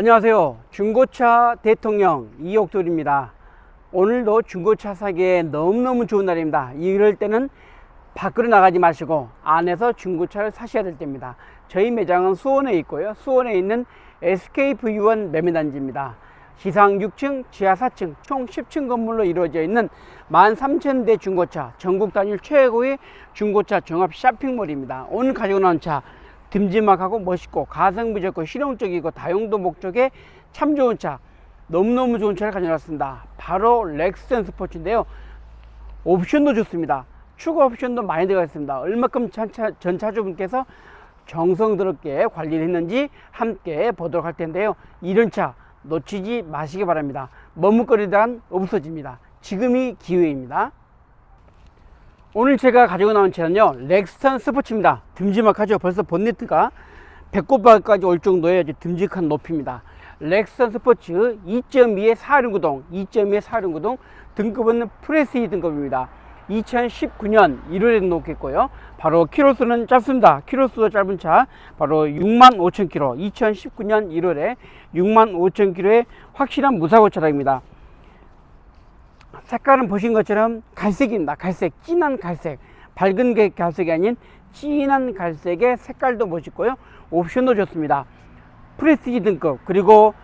안녕하세요. 중고차 대통령 이옥돌입니다. 오늘도 중고차 사기에 너무너무 좋은 날입니다. 이럴 때는 밖으로 나가지 마시고 안에서 중고차를 사셔야 될 때입니다. 저희 매장은 수원에 있고요. 수원에 있는 SKV1 매매단지입니다. 지상 6층, 지하 4층, 총 10층 건물로 이루어져 있는 13,000대 중고차, 전국 단일 최고의 중고차 종합 쇼핑몰입니다. 오늘 가지고 나온 차, 듬지막하고 멋있고 가성비 좋고 실용적이고 다용도 목적에 참 좋은 차, 너무너무 좋은 차를 가져왔습니다. 바로 렉센 스포츠인데요. 옵션도 좋습니다. 추가 옵션도 많이 들어가 있습니다. 얼마큼 전차, 전차주분께서 정성스럽게 관리를 했는지 함께 보도록 할 텐데요. 이런 차 놓치지 마시기 바랍니다. 머뭇거리다간 없어집니다. 지금이 기회입니다. 오늘 제가 가지고 나온 차는요 렉스턴 스포츠입니다. 듬직하죠? 벌써 본네트가 배꼽바까지 올 정도의 아주 듬직한 높이입니다. 렉스턴 스포츠 2.2의 4륜구동 2.2의 4륜구동 등급은 프레스이 등급입니다. 2019년 1월에 놓겠고요. 바로 키로수는 짧습니다. 키로수도 짧은 차 바로 6만 5천 킬로. 2019년 1월에 6만 5천 킬로의 확실한 무사고 차량입니다 색깔은 보신 것처럼 갈색입니다. 갈색, 진한 갈색. 밝은 게 갈색이 아닌 진한 갈색의 색깔도 멋있고요. 옵션도 좋습니다. 프레스티지 등급, 그리고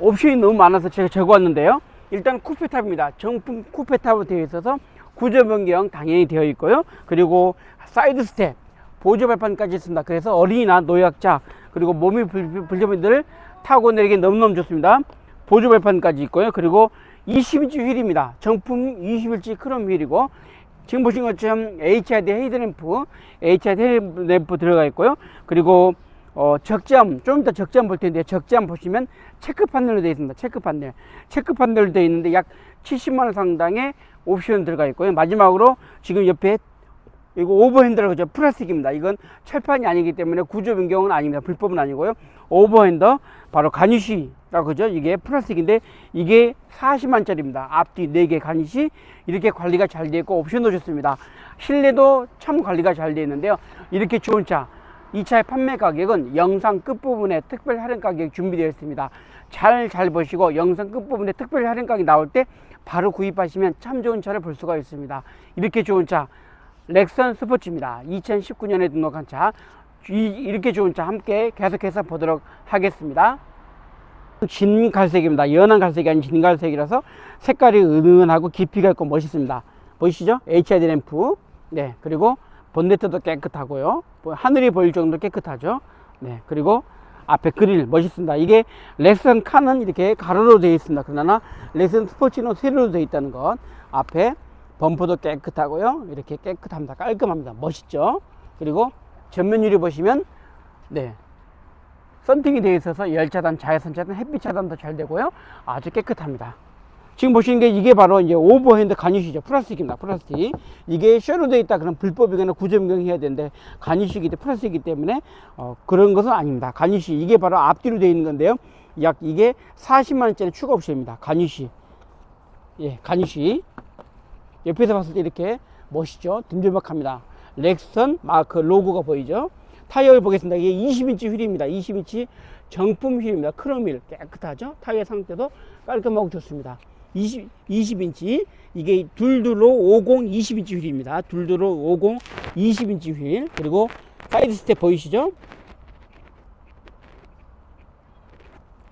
옵션이 너무 많아서 제가 적어왔는데요. 일단 쿠페탑입니다. 정품 쿠페탑으로 되어 있어서 구조 변경 당연히 되어 있고요. 그리고 사이드 스텝, 보조 발판까지 있습니다. 그래서 어린이나 노약자, 그리고 몸이 불편분들 타고 내리기 너무너무 좋습니다. 보조 발판까지 있고요. 그리고 20인치 휠입니다. 정품 20인치 크롬 휠이고 지금 보신 것처럼 HID 헤이드램프, HID 헤이드램프 들어가 있고요. 그리고 어, 적재함, 좀 이따 적재함 볼 텐데 적재함 보시면 체크 판넬로 되어 있습니다. 체크 판넬. 체크 판넬로 되어 있는데 약 70만 원 상당의 옵션 들어가 있고요. 마지막으로 지금 옆에 이거 오버핸더라고 하죠. 플라스틱입니다. 이건 철판이 아니기 때문에 구조 변경은 아닙니다. 불법은 아니고요. 오버핸더 바로 가니쉬라고 하죠. 이게 플라스틱인데 이게 40만짜리입니다. 앞뒤 4개 가니쉬 이렇게 관리가 잘 되어 있고 옵션도 좋습니다. 실내도 참 관리가 잘 되어 있는데요. 이렇게 좋은 차. 이 차의 판매 가격은 영상 끝부분에 특별 할인 가격이 준비되어 있습니다. 잘 잘 보시고 영상 끝부분에 특별 할인 가격이 나올 때 바로 구입하시면 참 좋은 차를 볼 수가 있습니다. 이렇게 좋은 차 렉선 스포츠입니다. 2019년에 등록한 차. 이, 이렇게 좋은 차 함께 계속해서 보도록 하겠습니다. 진 갈색입니다. 연한 갈색이 아닌 진 갈색이라서 색깔이 은은하고 깊이가 있고 멋있습니다. 보이시죠? HID 램프. 네. 그리고 본네트도 깨끗하고요. 뭐 하늘이 보일 정도로 깨끗하죠. 네. 그리고 앞에 그릴 멋있습니다. 이게 렉선 칸은 이렇게 가로로 되어 있습니다. 그러나 렉선 스포츠는 세로로 되어 있다는 것. 앞에 범퍼도 깨끗하고요. 이렇게 깨끗합니다. 깔끔합니다. 멋있죠? 그리고 전면 유리 보시면 네. 썬팅이 되어 있어서 열 차단, 자외선 차단, 햇빛 차단도 잘 되고요. 아주 깨끗합니다. 지금 보시는 게 이게 바로 이제 오버핸드 가니쉬죠. 플라스틱입니다. 플라스틱. 이게 쉐로 되어 있다 그럼 불법이거나 구조변경 해야 되는데 때문에 플라스틱이기 때문에 어, 그런 것은 아닙니다. 가니쉬. 이게 바로 앞뒤로 되어 있는 건데요. 약 이게 40만 원짜리 추가 옵션입니다. 가니쉬. 예, 가니쉬. 옆에서 봤을 때 이렇게 멋있죠. 듬직합니다. 렉선 마크 로고가 보이죠. 타이어를 보겠습니다. 이게 20인치 휠입니다. 20인치 정품 휠입니다. 크롬 휠 깨끗하죠. 타이어 상태도 깔끔하고 좋습니다. 20, 20인치 이게 둘두로 50 20인치 휠입니다. 둘두로 50 20인치 휠 그리고 사이드 스텝 보이시죠?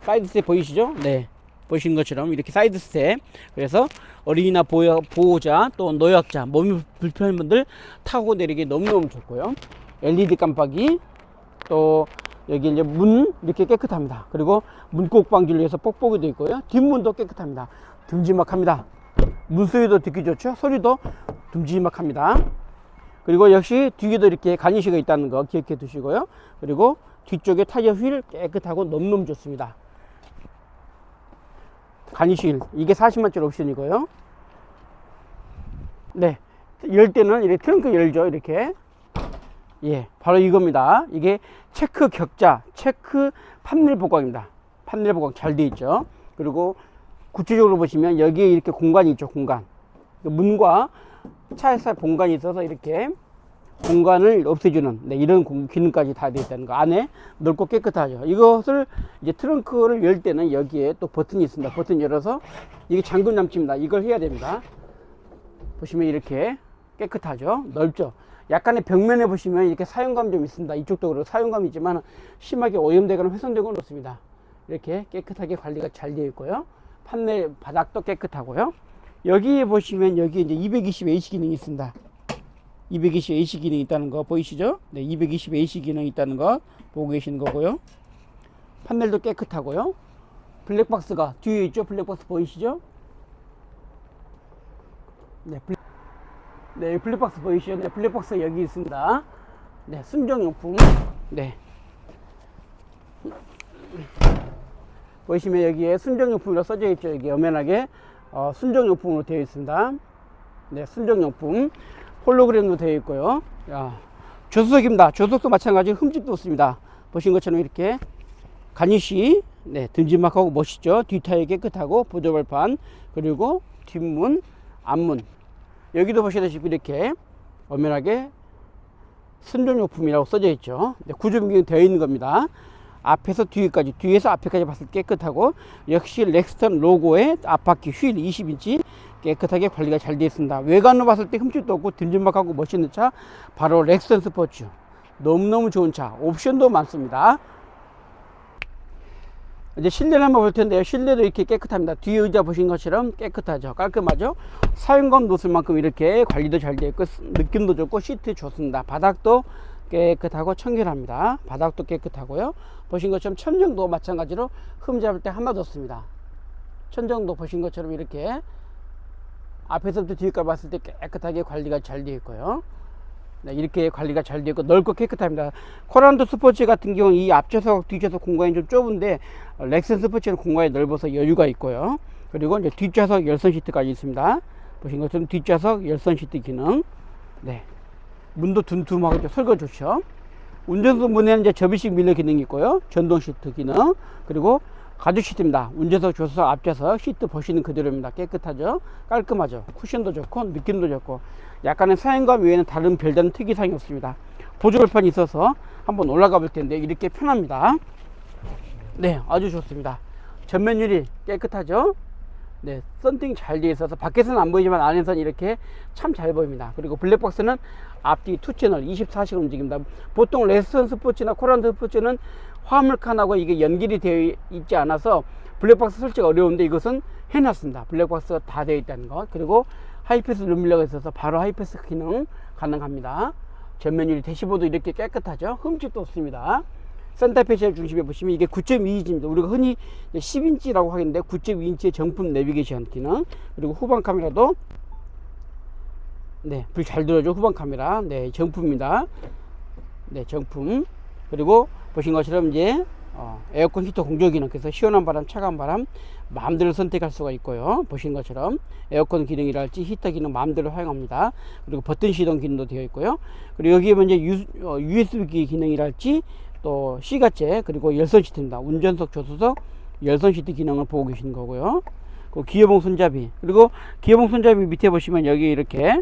사이드 스텝 보이시죠? 네. 보신 것처럼 이렇게 사이드 스텝 그래서 어린이나 보호, 보호자 또 노약자 몸이 불편한 분들 타고 내리기 너무너무 좋고요. LED 깜빡이 또 여기 이제 문 이렇게 깨끗합니다. 그리고 문콕 방지를 위해서 뽁뽁이도 있고요. 뒷문도 깨끗합니다. 듬지막합니다. 문소리도 듣기 좋죠? 소리도 듬지막합니다. 그리고 역시 뒤에도 이렇게 가니쉬가 있다는 거 기억해 두시고요. 그리고 뒤쪽에 타이어 휠 깨끗하고 너무너무 좋습니다. 가니쉬 이게 40만짜리 옵션이고요 네. 열 때는 이렇게 트렁크 열죠. 이렇게. 예. 바로 이겁니다. 이게 체크 격자, 체크 판넬 보강입니다. 판넬 보강 잘 되어 있죠. 그리고 구체적으로 보시면 여기에 이렇게 공간이 있죠. 공간. 문과 차에서 공간이 있어서 이렇게 공간을 없애주는 네, 이런 공- 기능까지 다 되어 있다는 거 안에 넓고 깨끗하죠 이것을 이제 트렁크를 열 때는 여기에 또 버튼이 있습니다 버튼 열어서 이게 잠금 잠치입니다 이걸 해야 됩니다 보시면 이렇게 깨끗하죠 넓죠 약간의 벽면에 보시면 이렇게 사용감 좀 있습니다 이쪽도 그렇고 사용감이 있지만 심하게 오염되거나 훼손되거나 없습니다 이렇게 깨끗하게 관리가 잘 되어 있고요 판넬 바닥도 깨끗하고요 여기 보시면 여기 이제 220 AC 기능이 있습니다 220 AC 기능이 있다는 거 보이시죠? 네, 220 AC 기능이 있다는 거 보고 계시는 거고요. 판넬도 깨끗하고요. 블랙박스가 뒤에 있죠? 블랙박스 보이시죠? 네, 블... 네, 블랙박스 보이시죠? 네, 블랙박스 여기 있습니다. 네, 순정용품. 네. 보이시면 여기에 순정용품이라고 써져 있죠? 여기 엄연하게 어, 순정용품으로 되어 있습니다. 네, 순정용품. 홀로그램도 되어 있고요. 야, 조수석입니다. 조수석도 마찬가지로 흠집도 없습니다. 보신 것처럼 이렇게 가니쉬, 네, 듬직막하고 멋있죠. 뒷타이 깨끗하고 보조발판, 그리고 뒷문, 앞문. 여기도 보시다시피 이렇게 엄연하게 순정용품이라고 써져 있죠. 네, 구조 변경이 되어 있는 겁니다. 앞에서 뒤에까지, 뒤에서 앞에까지 봤을 때 깨끗하고, 역시 렉스턴 로고의 앞바퀴 휠 20인치 깨끗하게 관리가 잘 되어 있습니다. 외관으로 봤을 때 흠집도 없고 듬직막하고 멋있는 차, 바로 렉스턴 스포츠. 너무너무 좋은 차, 옵션도 많습니다. 이제 실내를 한번 볼 텐데요. 실내도 이렇게 깨끗합니다. 뒤에 의자 보신 것처럼 깨끗하죠. 깔끔하죠. 사용감 놓을 만큼 이렇게 관리도 잘 되어 있고 느낌도 좋고 시트 좋습니다. 바닥도 깨끗하고 청결합니다. 바닥도 깨끗하고요. 보신 것처럼 천정도 마찬가지로 흠 잡을 때 하나도 없습니다. 천정도 보신 것처럼 이렇게 앞에서부터 뒤에까지 봤을 때 깨끗하게 관리가 잘 되어 있고요. 네, 이렇게 관리가 잘 되어 있고 넓고 깨끗합니다. 코란도 스포츠 같은 경우는 이 앞좌석, 뒤좌석 공간이 좀 좁은데 어, 렉슨 스포츠는 공간이 넓어서 여유가 있고요. 그리고 이제 뒷좌석 열선 시트까지 있습니다. 보신 것처럼 뒷좌석 열선 시트 기능. 네. 문도 둔툼하고 설거 좋죠. 운전석 문에는 이제 접이식 밀러 기능이 있고요. 전동 시트 기능. 그리고 가죽 시트입니다. 운전석, 조수석, 앞좌석 시트 보시는 그대로입니다. 깨끗하죠? 깔끔하죠? 쿠션도 좋고 느낌도 좋고 약간의 사용감 외에는 다른 별다른 특이사항이 없습니다. 보조발판이 있어서 한번 올라가 볼 텐데 이렇게 편합니다. 네, 아주 좋습니다. 전면율이 깨끗하죠? 네, 썬팅 잘 되어 있어서 밖에서는 안 보이지만 안에서는 이렇게 참 잘 보입니다. 그리고 블랙박스는 앞뒤 투 채널 24시간 움직입니다. 보통 레스턴 스포츠나 코란트 스포츠는 화물칸하고 이게 연결이 되어 있지 않아서 블랙박스 설치가 어려운데 이것은 해놨습니다. 블랙박스가 다 되어 있다는 것. 그리고 하이패스 룸밀러가 있어서 바로 하이패스 기능 가능합니다. 전면율이 대시보드 이렇게 깨끗하죠. 흠집도 없습니다. 센터페시얼 중심에 보시면 이게 9.2인치입니다. 우리가 흔히 10인치라고 하겠는데 9.2인치의 정품 내비게이션 기능 그리고 후방 카메라도 네, 불 잘 들어줘 후방 카메라. 네, 정품입니다. 네, 정품. 그리고 보신 것처럼 이제 어, 에어컨 히터 공조 기능 그래서 시원한 바람, 차가운 바람 마음대로 선택할 수가 있고요. 보신 것처럼 에어컨 기능이랄지 히터 기능 마음대로 사용합니다. 그리고 버튼 시동 기능도 되어 있고요. 그리고 여기에 먼저 유, 어, USB 기능이랄지 또 C가째 그리고 열선 시트입니다. 운전석, 조수석 열선 시트 기능을 보고 계시는 거고요. 그 기어봉 손잡이 그리고 기어봉 손잡이 밑에 보시면 여기 이렇게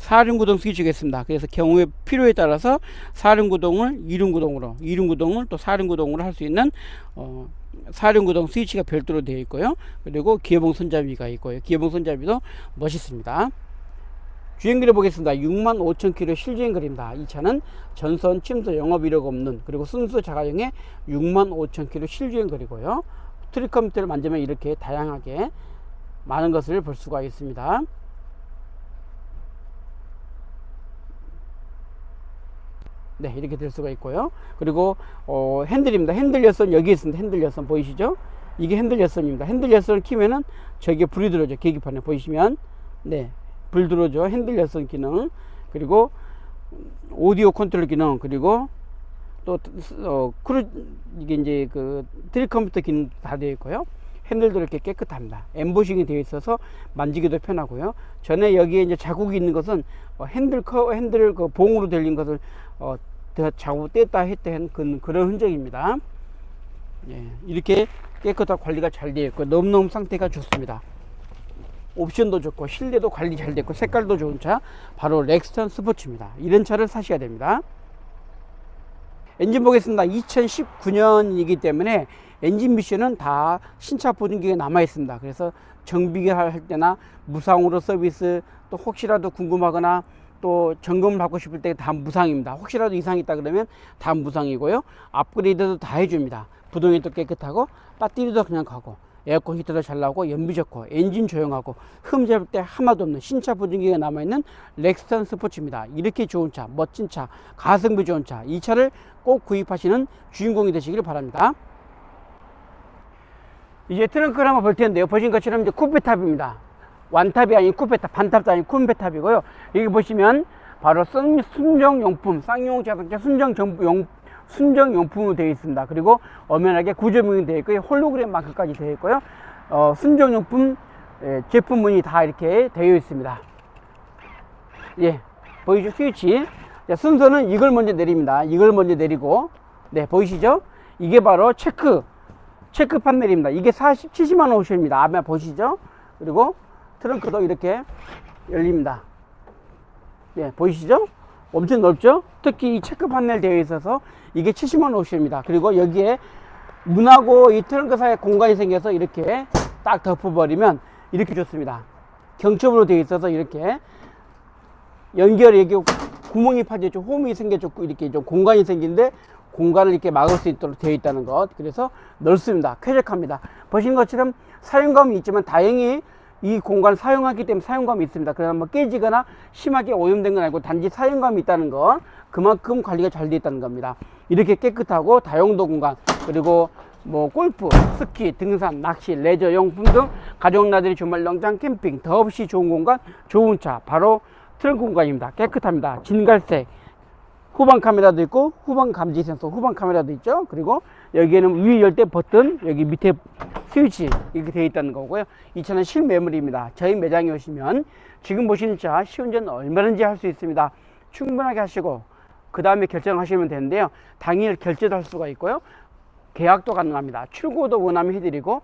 사륜구동 스위치가 있습니다. 그래서 경우에 필요에 따라서 사륜구동을 이륜구동으로, 이륜구동을 또 사륜구동으로 할 수 있는 어, 사륜구동 스위치가 별도로 되어 있고요. 그리고 기어봉 손잡이가 있고요. 기어봉 손잡이도 멋있습니다. 주행거리 보겠습니다. 6만 5천 킬로 실주행거리입니다. 이 차는 전선 침수 영업 이력 없는 그리고 순수 자가용의 6만 5천 킬로 실주행거리고요. 트릭 컴퓨터를 만지면 이렇게 다양하게 많은 것을 볼 수가 있습니다. 네, 이렇게 될 수가 있고요. 그리고 어, 핸들입니다. 핸들 열선 여기 있습니다. 핸들 열선 보이시죠? 이게 핸들 열선입니다. 핸들 열선을 키면은 저기에 불이 들어오죠. 계기판에 보이시면 네, 불 들어오죠. 핸들 열선 기능 그리고 오디오 컨트롤 기능 그리고 또 어, 크루 이게 이제 그 트리 컴퓨터 기능 다 되어 있고요. 핸들도 이렇게 깨끗합니다. 엠보싱이 되어 있어서 만지기도 편하고요. 전에 여기에 이제 자국이 있는 것은 어, 핸들 커 핸들 그 봉으로 들린 것을 어, 더 자국 뗐다 했다 한 그, 그런 흔적입니다. 예, 이렇게 깨끗하고 관리가 잘 되어 있고 너무너무 상태가 좋습니다. 옵션도 좋고 실내도 관리 잘 됐고 색깔도 좋은 차 바로 렉스턴 스포츠입니다. 이런 차를 사셔야 됩니다. 엔진 보겠습니다. 2019년이기 때문에 엔진 미션은 다 신차 보증기가 남아 있습니다. 그래서 정비를 할 때나 무상으로 서비스 또 혹시라도 궁금하거나 또 점검을 받고 싶을 때 다 무상입니다. 혹시라도 이상이 있다 그러면 다 무상이고요. 업그레이드도 다 해줍니다. 부동이도 깨끗하고 배터리도 그냥 가고 에어컨 히터도 잘 나오고 연비 좋고 엔진 조용하고 흠 잡을 때 하나도 없는 신차 보증기가 남아있는 렉스턴 스포츠입니다. 이렇게 좋은 차, 멋진 차, 가성비 좋은 차, 이 차를 꼭 구입하시는 주인공이 되시길 바랍니다. 이제 트렁크를 한번 볼 텐데요. 보신 것처럼 이제 쿠페탑입니다. 완탑이 아닌 쿠페탑, 반탑도 아닌 쿠페탑이고요. 여기 보시면 바로 순- 순정용품, 쌍용 자동차 순정용, 순정용품으로 되어 있습니다. 그리고 엄연하게 구조명이 되어 있고요. 홀로그램 마크까지 되어 있고요. 어, 순정용품 예, 제품문이 다 이렇게 되어 있습니다. 예, 보이죠? 스위치. 자, 순서는 이걸 먼저 내립니다. 이걸 먼저 내리고, 네, 보이시죠? 이게 바로 체크, 체크 판넬입니다. 이게 40, 70만 원옵션입니다. 앞에 보시죠? 그리고 트렁크도 이렇게 열립니다. 예, 보이시죠? 엄청 넓죠? 특히 이 체크 판넬 되어 있어서 이게 70만 옵션입니다. 그리고 여기에 문하고 이 트렁크 사이에 공간이 생겨서 이렇게 딱 덮어버리면 이렇게 좋습니다. 경첩으로 되어 있어서 이렇게 연결이 여기 구멍이 파져있고 홈이 생겨졌고 이렇게 좀 공간이 생긴데 공간을 이렇게 막을 수 있도록 되어 있다는 것 그래서 넓습니다 쾌적합니다 보신 것처럼 사용감이 있지만 다행히 이 공간을 사용하기 때문에 사용감이 있습니다 그러나 뭐 깨지거나 심하게 오염된 건 아니고 단지 사용감이 있다는 것 그만큼 관리가 잘 되어 있다는 겁니다 이렇게 깨끗하고 다용도 공간 그리고 뭐 골프, 스키, 등산, 낚시, 레저 용품 등 가족 나들이 주말 농장 캠핑 더없이 좋은 공간 좋은 차 바로 트렁크 공간입니다. 깨끗합니다. 진갈색 후방 카메라도 있고 후방 감지 센서 후방 카메라도 있죠. 그리고 여기에는 위열때 버튼 여기 밑에 스위치 이렇게 되어 있다는 거고요. 이 차는 실매물입니다. 저희 매장에 오시면 지금 보시는 차 시운전 얼마든지 할 수 있습니다. 충분하게 하시고 그 다음에 결정하시면 되는데요. 당일 결제도 할 수가 있고요. 계약도 가능합니다. 출고도 원하면 해드리고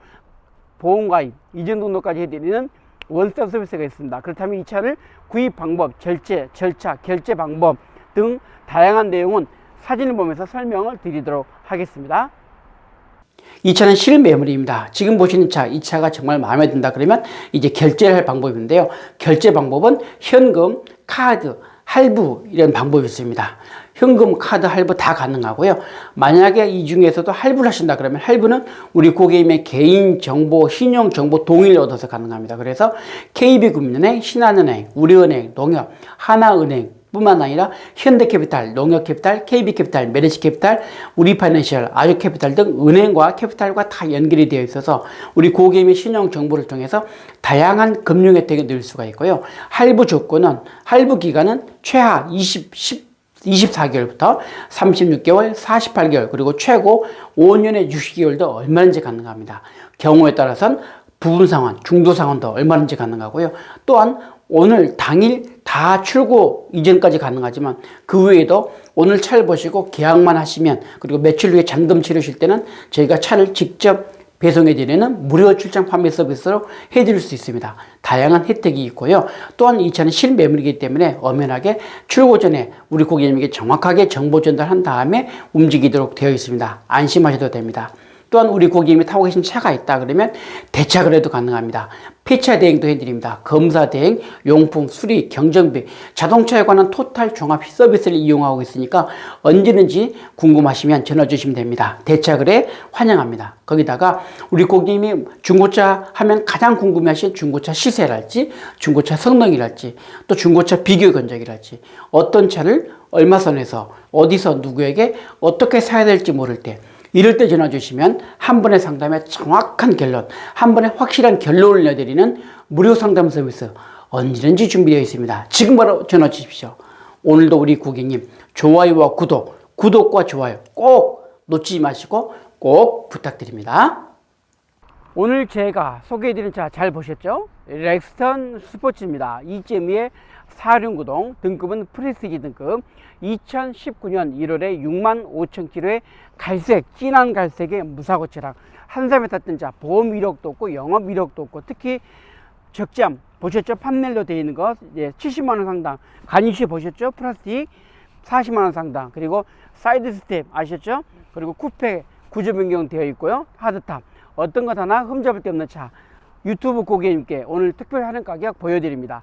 보험가입, 이전 등록까지 해드리는 원스톱 서비스가 있습니다. 그렇다면 이 차를 구입 방법, 결제, 절차, 결제 방법 등 다양한 내용은 사진을 보면서 설명을 드리도록 하겠습니다. 이 차는 실매물입니다. 지금 보시는 차, 이 차가 정말 마음에 든다 그러면 이제 결제를 할 방법인데요. 결제 방법은 현금, 카드, 할부 이런 방법이 있습니다. 현금, 카드, 할부 다 가능하고요. 만약에 이 중에서도 할부를 하신다 그러면 할부는 우리 고객님의 개인 정보, 신용 정보 동의를 얻어서 가능합니다. 그래서 KB금융은행, 신한은행, 우리은행, 농협, 하나은행 뿐만 아니라 현대캐피탈, 농협캐피탈, KB캐피탈, 메르시캐피탈, 우리파이낸셜, 아주캐피탈 등 은행과 캐피탈과 다 연결이 되어 있어서 우리 고객님의 신용 정보를 통해서 다양한 금융 혜택을 누릴 수가 있고요. 할부 조건은 할부 기간은 최하 20, 10 24개월부터 36개월, 48개월, 그리고 최고 5년의 60개월도 얼마든지 가능합니다. 경우에 따라서는 부분 상환, 중도 상환도 얼마든지 가능하고요. 또한 오늘 당일 다 출고 이전까지 가능하지만 그 외에도 오늘 차를 보시고 계약만 하시면 그리고 며칠 후에 잔금 치르실 때는 저희가 차를 직접 배송해 드리는 무료 출장 판매 서비스로 해 드릴 수 있습니다. 다양한 혜택이 있고요. 또한 이 차는 실매물이기 때문에 엄연하게 출고 전에 우리 고객님에게 정확하게 정보 전달한 다음에 움직이도록 되어 있습니다. 안심하셔도 됩니다. 또한 우리 고객님이 타고 계신 차가 있다 그러면 대차를 해도 가능합니다. 폐차 대행도 해드립니다. 검사 대행, 용품, 수리, 경정비, 자동차에 관한 토탈 종합 서비스를 이용하고 있으니까 언제든지 궁금하시면 전화 주시면 됩니다. 대차 거래 환영합니다. 거기다가 우리 고객님이 중고차 하면 가장 궁금해하신 중고차 시세랄지, 중고차 성능이랄지, 또 중고차 비교 견적이랄지, 어떤 차를 얼마 선에서 어디서 누구에게 어떻게 사야 될지 모를 때 이럴 때 전화 주시면 한 번의 상담에 정확한 결론, 한 번에 확실한 결론을 내드리는 무료 상담 서비스 언제든지 준비되어 있습니다. 지금 바로 전화 주십시오. 오늘도 우리 고객님 좋아요와 구독, 구독과 좋아요 꼭 놓치지 마시고 꼭 부탁드립니다. 오늘 제가 소개해드린 차 잘 보셨죠? 렉스턴 스포츠입니다. 2.2의 4륜구동 등급은 프레스티지 등급 2019년 1월에 6만 5천 킬로의 갈색 진한 갈색의 무사고 차량 한 삶에 탔던 차 보험 이력도 없고 영업 이력도 없고 특히 적재함 보셨죠? 판넬로 되어 있는 거 예, 70만 원 상당. 간이시 보셨죠? 플라스틱 40만 원 상당. 그리고 사이드 스텝 아셨죠? 그리고 쿠페 구조 변경 되어 있고요. 하드탑 어떤 것 하나 흠잡을 데 없는 차. 유튜브 고객님께 오늘 특별 할인 가격 보여드립니다.